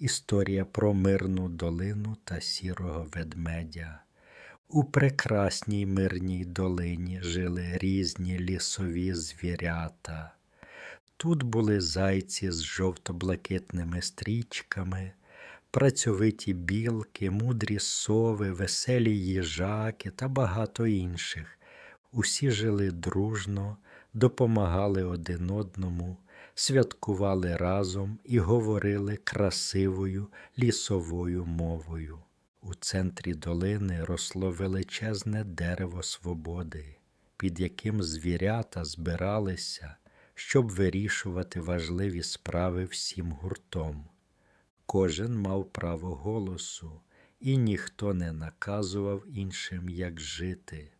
Історія про мирну долину та сірого ведмедя. У прекрасній мирній долині жили різні лісові звірята. Тут були зайці з жовто-блакитними стрічками, працьовиті білки, мудрі сови, веселі їжаки та багато інших. Усі жили дружно, допомагали один одному, святкували разом і говорили красивою лісовою мовою. У центрі долини росло величезне дерево свободи, під яким звірята збиралися, щоб вирішувати важливі справи всім гуртом. Кожен мав право голосу, і ніхто не наказував іншим, як жити.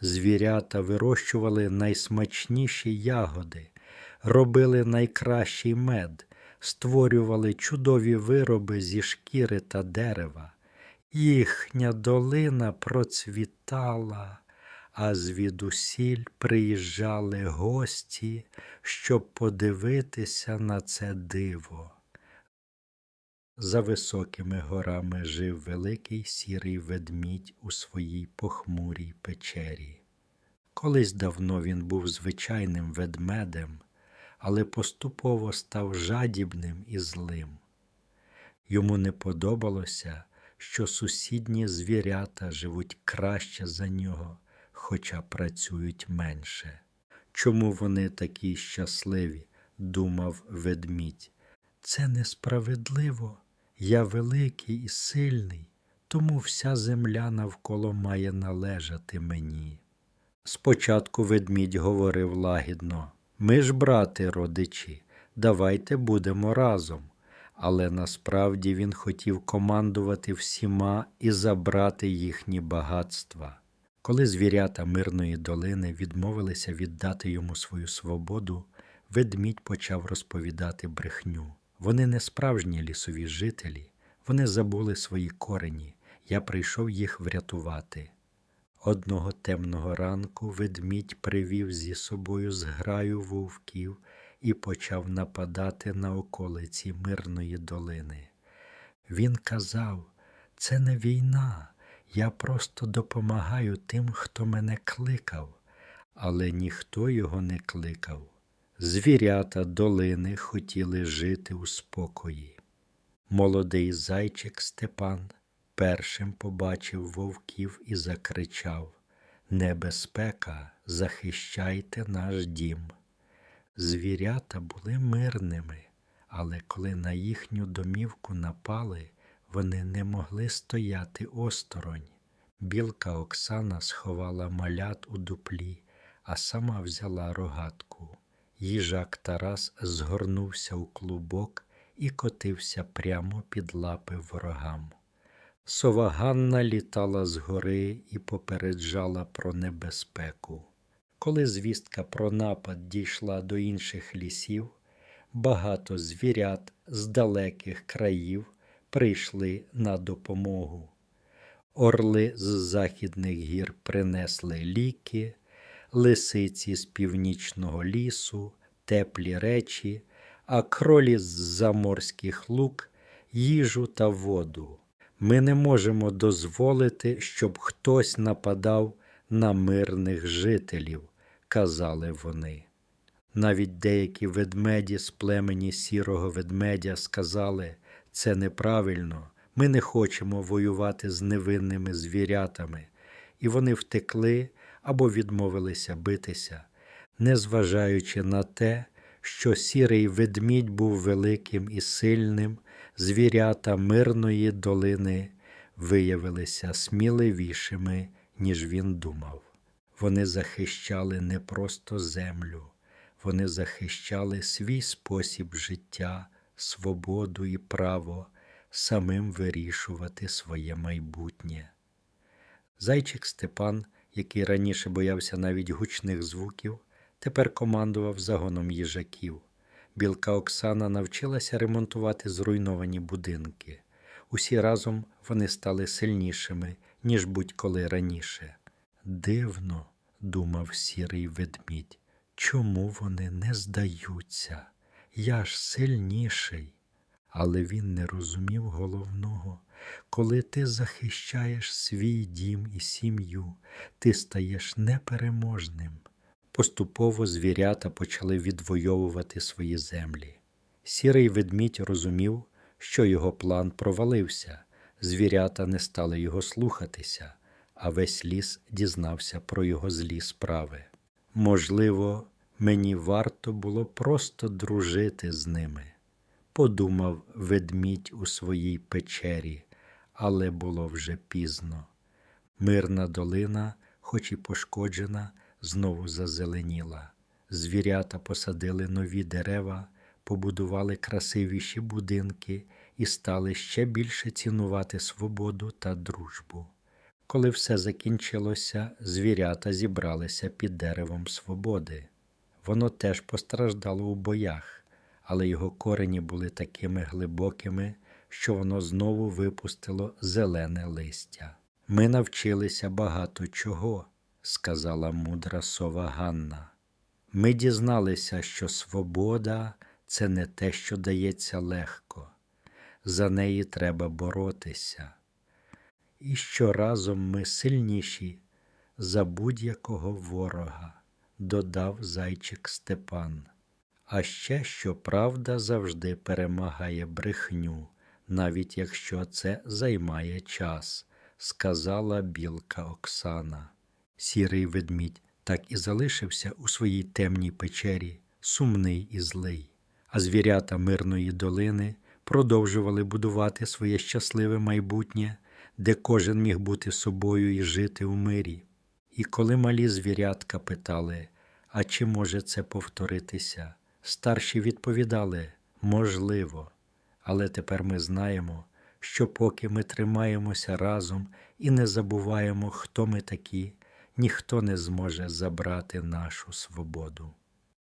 Звірята вирощували найсмачніші ягоди, робили найкращий мед, створювали чудові вироби зі шкіри та дерева. Їхня долина процвітала, а звідусіль приїжджали гості, щоб подивитися на це диво. За високими горами жив великий сірий ведмідь у своїй похмурій печері. Колись давно він був звичайним ведмедем, але поступово став жадібним і злим. Йому не подобалося, що сусідні звірята живуть краще за нього, хоча працюють менше. Чому вони такі щасливі? думав ведмідь. Це несправедливо. Я великий і сильний, тому вся земля навколо має належати мені. Спочатку ведмідь говорив лагідно ми ж, брати, родичі, давайте будемо разом. Але насправді він хотів командувати всіма і забрати їхні багатства. Коли звірята мирної долини відмовилися віддати йому свою свободу, ведмідь почав розповідати брехню. Вони не справжні лісові жителі, вони забули свої корені. Я прийшов їх врятувати. Одного темного ранку ведмідь привів зі собою зграю вовків і почав нападати на околиці мирної долини. Він казав, це не війна, я просто допомагаю тим, хто мене кликав, але ніхто його не кликав. Звірята долини хотіли жити у спокої. Молодий зайчик Степан першим побачив вовків і закричав Небезпека, захищайте наш дім. Звірята були мирними, але коли на їхню домівку напали, вони не могли стояти осторонь. Білка Оксана сховала малят у дуплі, а сама взяла рогатку. Їжак Тарас згорнувся у клубок і котився прямо під лапи ворогам. Сова Ганна літала згори і попереджала про небезпеку. Коли звістка про напад дійшла до інших лісів, багато звірят з далеких країв прийшли на допомогу. Орли з західних гір принесли ліки, лисиці з північного лісу, теплі речі, а кролі з заморських лук, їжу та воду. Ми не можемо дозволити, щоб хтось нападав на мирних жителів, казали вони. Навіть деякі ведмеді з племені сірого ведмедя сказали, це неправильно, ми не хочемо воювати з невинними звірятами, і вони втекли або відмовилися битися, незважаючи на те, що сірий ведмідь був великим і сильним, звірята мирної долини виявилися сміливішими, ніж він думав. Вони захищали не просто землю, вони захищали свій спосіб життя, свободу і право самим вирішувати своє майбутнє. Зайчик Степан, який раніше боявся навіть гучних звуків, тепер командував загоном їжаків. Білка Оксана навчилася ремонтувати зруйновані будинки. Усі разом вони стали сильнішими, ніж будь-коли раніше. Дивно, думав сірий ведмідь, чому вони не здаються? Я ж сильніший. Але він не розумів головного. Коли ти захищаєш свій дім і сім'ю, ти стаєш непереможним. Поступово звірята почали відвоювати свої землі. Сірий ведмідь розумів, що його план провалився, звірята не стали його слухатися, а весь ліс дізнався про його злі справи. Можливо, мені варто було просто дружити з ними, подумав ведмідь у своїй печері, але було вже пізно. Мирна долина, хоч і пошкоджена, знову зазеленіла. Звірята посадили нові дерева, побудували красивіші будинки і стали ще більше цінувати свободу та дружбу. Коли все закінчилося, звірята зібралися під деревом свободи. Воно теж постраждало у боях, але його корені були такими глибокими, що воно знову випустило зелене листя. Ми навчилися багато чого, сказала мудра сова Ганна. Ми дізналися, що свобода це не те, що дається легко, за неї треба боротися. І що разом ми сильніші за будь-якого ворога, додав зайчик Степан. А ще що правда завжди перемагає брехню, навіть якщо це займає час, сказала білка Оксана. Сірий ведмідь так і залишився у своїй темній печері, сумний і злий, а звірята мирної долини продовжували будувати своє щасливе майбутнє, де кожен міг бути собою і жити у мирі. І коли малі звірятка питали, а чи може це повторитися, старші відповідали можливо, але тепер ми знаємо, що поки ми тримаємося разом і не забуваємо, хто ми такі, ніхто не зможе забрати нашу свободу.